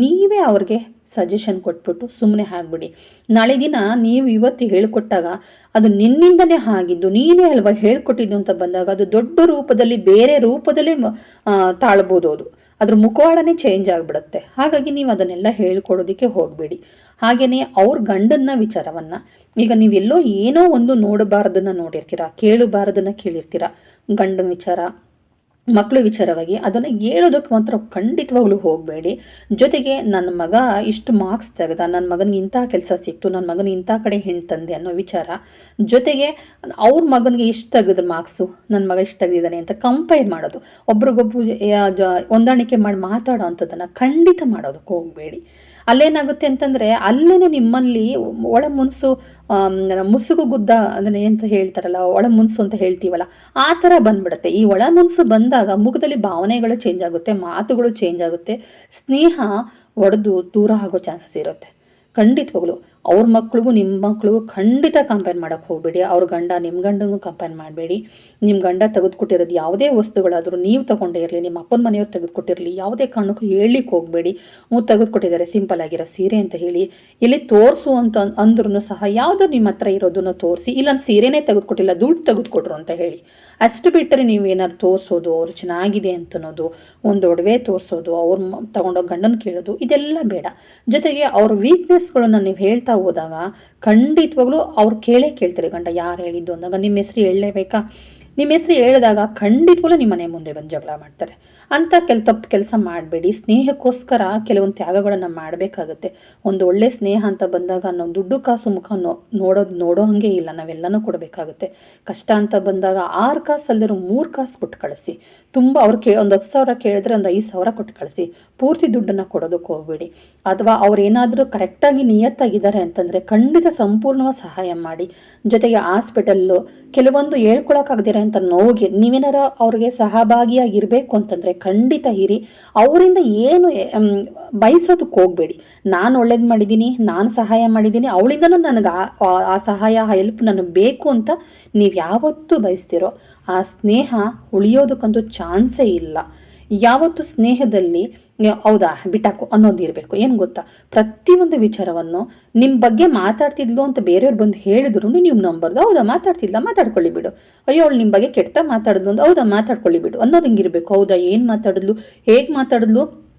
ನೀವೇ ಅವ್ರಿಗೆ ಸಜೆಷನ್ ಕೊಟ್ಬಿಟ್ಟು ಸುಮ್ಮನೆ ಆಗ್ಬಿಡಿ. ನಾಳೆ ದಿನ ನೀವು ಇವತ್ತು ಹೇಳಿಕೊಟ್ಟಾಗ ಅದು ನಿನ್ನಿಂದನೇ ಆಗಿದ್ದು, ನೀನೇ ಅಲ್ವಾ ಹೇಳ್ಕೊಟ್ಟಿದ್ದು ಅಂತ ಬಂದಾಗ ಅದು ದೊಡ್ಡ ರೂಪದಲ್ಲಿ ಬೇರೆ ರೂಪದಲ್ಲಿ ತಾಳ್ಬೋದು ಅದು. ಅದ್ರ ಮುಖವಾಡನೇ ಚೇಂಜ್ ಆಗಿಬಿಡುತ್ತೆ. ಹಾಗಾಗಿ ನೀವು ಅದನ್ನೆಲ್ಲ ಹೇಳ್ಕೊಡೋದಕ್ಕೆ ಹೋಗಬೇಡಿ. ಹಾಗೆಯೇ ಅವ್ರ ಗಂಡನ ವಿಚಾರವನ್ನು, ಈಗ ನೀವೆಲ್ಲೋ ಏನೋ ಒಂದು ನೋಡಬಾರ್ದನ್ನ ನೋಡಿರ್ತೀರ, ಕೇಳಬಾರ್ದನ್ನ ಕೇಳಿರ್ತೀರ, ಗಂಡನ ವಿಚಾರ ಮಕ್ಕಳ ವಿಚಾರವಾಗಿ ಅದನ್ನು ಹೇಳೋದಕ್ಕೆ ಮಾತ್ರ ಖಂಡಿತವಾಗ್ಲೂ ಹೋಗಬೇಡಿ. ಜೊತೆಗೆ ನನ್ನ ಮಗ ಇಷ್ಟು ಮಾರ್ಕ್ಸ್ ತೆಗೆದ ನನ್ನ ಮಗನಿಗೆ ಇಂಥ ಕೆಲಸ ಸಿಕ್ತು ನನ್ನ ಮಗನ ಇಂಥ ಕಡೆ ಹೆಣ್ಣು ತಂದೆ ಅನ್ನೋ ವಿಚಾರ. ಜೊತೆಗೆ ಅವ್ರ ಮಗನಿಗೆ ಇಷ್ಟು ತೆಗೆದ ಮಾರ್ಕ್ಸು ನನ್ನ ಮಗ ಇಷ್ಟು ತೆಗೆದಿದ್ದಾನೆ ಅಂತ ಕಂಪೇರ್ ಮಾಡೋದು. ಒಬ್ರಿಗೊಬ್ರು ಹೊಂದಾಣಿಕೆ ಮಾಡಿ ಮಾತಾಡೋ ಅಂಥದ್ದನ್ನು ಖಂಡಿತ ಮಾಡೋದಕ್ಕೆ ಹೋಗಬೇಡಿ. ಅಲ್ಲೇನಾಗುತ್ತೆ ಅಂತಂದರೆ ಅಲ್ಲೇ ನಿಮ್ಮಲ್ಲಿ ಒಳ ಮುನ್ಸು ಮುಸುಗು ಗುದ್ದ ಅದನ್ನ ಅಂತ ಹೇಳ್ತಾರಲ್ಲ, ಒಳ ಮುನ್ಸು ಅಂತ ಹೇಳ್ತೀವಲ್ಲ, ಆ ಥರ ಬಂದ್ಬಿಡುತ್ತೆ. ಈ ಒಳ ಮುನ್ಸು ಬಂದಾಗ ಮುಖದಲ್ಲಿ ಭಾವನೆಗಳು ಚೇಂಜ್ ಆಗುತ್ತೆ, ಮಾತುಗಳು ಚೇಂಜ್ ಆಗುತ್ತೆ, ಸ್ನೇಹ ಒಡೆದು ದೂರ ಆಗೋ ಚಾನ್ಸಸ್ ಇರುತ್ತೆ. ಖಂಡಿತವಾಗ್ಲು. ಅವ್ರ ಮಕ್ಳಿಗೂ ನಿಮ್ಮ ಮಕ್ಳಿಗೂ ಖಂಡಿತ ಕಂಪೇರ್ ಮಾಡೋಕ್ಕೆ ಹೋಗಬೇಡಿ. ಅವ್ರ ಗಂಡ ನಿಮ್ಮ ಗಂಡಂಗೂ ಕಂಪೇರ್ ಮಾಡಬೇಡಿ. ನಿಮ್ಮ ಗಂಡ ತೆಗೆದುಕೊಟ್ಟಿರೋದು ಯಾವುದೇ ವಸ್ತುಗಳಾದರೂ ನೀವು ತಗೊಂಡೇ ಇರಲಿ ನಿಮ್ಮ ಅಪ್ಪನ ಮನೆಯವ್ರು ತೆಗೆದುಕೊಟ್ಟಿರಲಿ, ಯಾವುದೇ ಕಾರಣಕ್ಕೂ ಹೇಳಲಿಕ್ಕೆ ಹೋಗಬೇಡಿ. ಹ್ಞೂ ತೆಗೆದುಕೊಟ್ಟಿದ್ದಾರೆ ಸಿಂಪಲ್ ಆಗಿರೋ ಸೀರೆ ಅಂತ ಹೇಳಿ. ಇಲ್ಲಿ ತೋರಿಸು ಅಂತ ಅಂದ್ರೂ ಸಹ ಯಾವುದೋ ನಿಮ್ಮ ಹತ್ರ ಇರೋದನ್ನ ತೋರಿಸಿ ಇಲ್ಲ ಸೀರೆನೇ ತೆಗೆದುಕೊಟ್ಟಿಲ್ಲ, ದುಡ್ಡು ತೆಗೆದುಕೊಟ್ರು ಅಂತ ಹೇಳಿ. ಅಷ್ಟು ಬಿಟ್ಟರೆ ನೀವು ಏನಾದ್ರು ತೋರಿಸೋದು, ಅವ್ರು ಚೆನ್ನಾಗಿದೆ ಅಂತ ಅನ್ನೋದು ಒಂದು ಒಡವೆ ತೋರಿಸೋದು, ಅವ್ರ ತಗೊಂಡೋಗಿ ಗಂಡನ ಕೇಳೋದು, ಇದೆಲ್ಲ ಬೇಡ. ಜೊತೆಗೆ ಅವ್ರ ವೀಕ್ನೆಸ್ಗಳನ್ನು ನೀವು ಹೇಳ್ತಾ ಹೋದಾಗ ಖಂಡಿತವಾಗ್ಲೂ ಅವ್ರು ಕೇಳೇ ಕೇಳ್ತಾರೆ, ಗಂಡ ಯಾರು ಹೇಳಿದ್ದು ಅಂದಾಗ ನಿಮ್ಮ ಹೆಸರು ಹೇಳಲೇಬೇಕಾ? ನಿಮ್ಮ ಹೆಸರು ಹೇಳಿದಾಗ ಖಂಡಿತವಾಗ್ಲೂ ನಿಮ್ಮ ಮನೆ ಮುಂದೆ ಬಂದು ಜಗಳ ಮಾಡ್ತಾರೆ. ಅಂಥ ಕೆಲ ತಪ್ಪು ಕೆಲಸ ಮಾಡಬೇಡಿ. ಸ್ನೇಹಕ್ಕೋಸ್ಕರ ಕೆಲವೊಂದು ತ್ಯಾಗಗಳನ್ನು ಮಾಡಬೇಕಾಗುತ್ತೆ. ಒಂದು ಒಳ್ಳೆ ಸ್ನೇಹ ಅಂತ ಬಂದಾಗ ನಾವು ದುಡ್ಡು ಕಾಸು ಮುಖ ನೋ, ನೋಡೋದು, ನೋಡೋ ಹಾಗೆ ಇಲ್ಲ. ನಾವೆಲ್ಲನೂ ಕೊಡಬೇಕಾಗುತ್ತೆ. ಕಷ್ಟ ಅಂತ ಬಂದಾಗ ಆರು ಕಾಸು ಅಲ್ಲದಿರೋ ಮೂರು ಕಾಸು ಕೊಟ್ಟು ಕಳಿಸಿ. ತುಂಬ ಅವ್ರು ಕೇ, ಒಂದು ಹತ್ತು ಸಾವಿರ ಕೇಳಿದ್ರೆ ಒಂದು ಐದು ಸಾವಿರ ಕೊಟ್ಟು ಕಳಿಸಿ. ಪೂರ್ತಿ ದುಡ್ಡನ್ನು ಕೊಡೋದಕ್ಕೆ ಹೋಗಬೇಡಿ. ಅಥವಾ ಅವ್ರು ಏನಾದರೂ ಕರೆಕ್ಟಾಗಿ ನಿಯತ್ತಾಗಿದ್ದಾರೆ ಅಂತಂದರೆ ಖಂಡಿತ ಸಂಪೂರ್ಣವಾಗಿ ಸಹಾಯ ಮಾಡಿ. ಜೊತೆಗೆ ಹಾಸ್ಪಿಟಲ್ಲು, ಕೆಲವೊಂದು ಹೇಳ್ಕೊಳಕ್ಕಾಗದಿರ ಅಂತ ನೋವಿಗೆ ನೀವೇನಾರ ಅವ್ರಿಗೆ ಸಹಭಾಗಿಯಾಗಿರಬೇಕು ಅಂತಂದರೆ ಖಂಡಿತ ಇರಿ. ಅವರಿಂದ ಏನು ಬಯಸೋದಕ್ಕೆ ಹೋಗಬೇಡಿ. ನಾನು ಒಳ್ಳೇದು ಮಾಡಿದ್ದೀನಿ, ನಾನು ಸಹಾಯ ಮಾಡಿದ್ದೀನಿ, ಅವಳಿಂದನೂ ನನಗೆ ಆ- ಸಹಾಯ ಹೆಲ್ಪ್ ನನಗೆ ಬೇಕು ಅಂತ ನೀವು ಯಾವತ್ತೂ ಬಯಸ್ತಿರೋ, ಆ ಸ್ನೇಹ ಉಳಿಯೋದಕ್ಕಂತೂ ಚಾನ್ಸೇ ಇಲ್ಲ. ಯಾವತ್ತು ಸ್ನೇಹದಲ್ಲಿ ಹೌದಾ? ಬಿಟ್ಟಾಕು, ಅನ್ನೋದು ಇರಬೇಕು. ಏನು ಗೊತ್ತಾ? ಪ್ರತಿಯೊಂದು ವಿಚಾರವನ್ನು ನಿಮ್ಮ ಬಗ್ಗೆ ಮಾತಾಡ್ತಿದ್ಲು ಅಂತ ಬೇರೆಯವ್ರು ಬಂದು ಹೇಳಿದ್ರು ನೀವು ನಂಬರ್ದು ಹೌದಾ? ಮಾತಾಡ್ತಿದ್ಲ? ಮಾತಾಡ್ಕೊಳ್ಳಿ ಬಿಡು. ಅಯ್ಯೋ, ಅವಳು ನಿಮ್ಮ ಬಗ್ಗೆ ಕೆಟ್ಟ ಮಾತಾಡಿದ್ಲು ಅಂತ ಹೌದಾ? ಮಾತಾಡ್ಕೊಳ್ಳಿ ಬಿಡು. ಅನ್ನೋದು ಹಿಂಗಿರಬೇಕು. ಹೌದಾ? ಏನು ಮಾತಾಡಿದ್ಲು? ಹೇಗೆ ಮಾತಾಡಿದ್ಲು?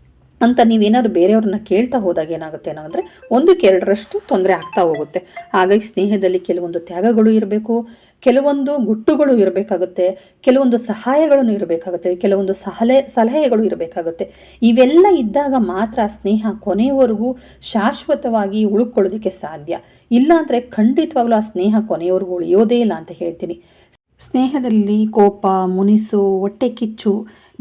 ಅಂತ ನೀವೇನಾದ್ರು ಬೇರೆಯವ್ರನ್ನ ಕೇಳ್ತಾ ಹೋದಾಗ ಏನಾಗುತ್ತೆ ಏನೋ ಅಂದರೆ ಒಂದಕ್ಕೆ ಎರಡರಷ್ಟು ತೊಂದರೆ ಆಗ್ತಾ ಹೋಗುತ್ತೆ. ಹಾಗಾಗಿ ಸ್ನೇಹದಲ್ಲಿ ಕೆಲವೊಂದು ತ್ಯಾಗಗಳು ಇರಬೇಕು, ಕೆಲವೊಂದು ಗುಟ್ಟುಗಳು ಇರಬೇಕಾಗುತ್ತೆ, ಕೆಲವೊಂದು ಸಹಾಯಗಳನ್ನು ಇರಬೇಕಾಗುತ್ತೆ, ಕೆಲವೊಂದು ಸಲಹೆ ಸಲಹೆಗಳು ಇರಬೇಕಾಗುತ್ತೆ. ಇವೆಲ್ಲ ಇದ್ದಾಗ ಮಾತ್ರ ಸ್ನೇಹ ಕೊನೆಯವರೆಗೂ ಶಾಶ್ವತವಾಗಿ ಉಳ್ಕೊಳ್ಳೋದಕ್ಕೆ ಸಾಧ್ಯ. ಇಲ್ಲಾಂದರೆ ಖಂಡಿತವಾಗ್ಲೂ ಆ ಸ್ನೇಹ ಕೊನೆಯವರೆಗೂ ಉಳಿಯೋದೇ ಇಲ್ಲ ಅಂತ ಹೇಳ್ತೀನಿ. ಸ್ನೇಹದಲ್ಲಿ ಕೋಪ, ಮುನಿಸು, ಹೊಟ್ಟೆ ಕಿಚ್ಚು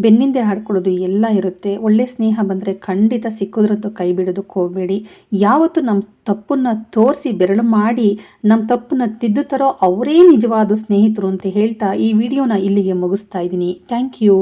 ಬೆನ್ನಿಂದೆ ಹಾಡ್ಕೊಳ್ಳೋದು ಎಲ್ಲ ಇರುತ್ತೆ. ಒಳ್ಳೆ ಸ್ನೇಹ ಬಂದರೆ ಖಂಡಿತ ಸಿಕ್ಕೋದ್ರಂತೂ ಕೈ ಬಿಡೋದಕ್ಕೆ ಹೋಗಬೇಡಿ ಯಾವತ್ತು ನಮ್ಮ ತಪ್ಪನ್ನು ತೋರಿಸಿ ಬೆರಳು ಮಾಡಿ ನಮ್ಮ ತಪ್ಪನ್ನು ತಿದ್ದುತ್ತಾರೋ ಅವರೇ ನಿಜವಾದ ಸ್ನೇಹಿತರು ಅಂತ ಹೇಳ್ತಾ ಈ ವಿಡಿಯೋನ ಇಲ್ಲಿಗೆ ಮುಗಿಸ್ತಾ ಇದ್ದೀನಿ. Thank you.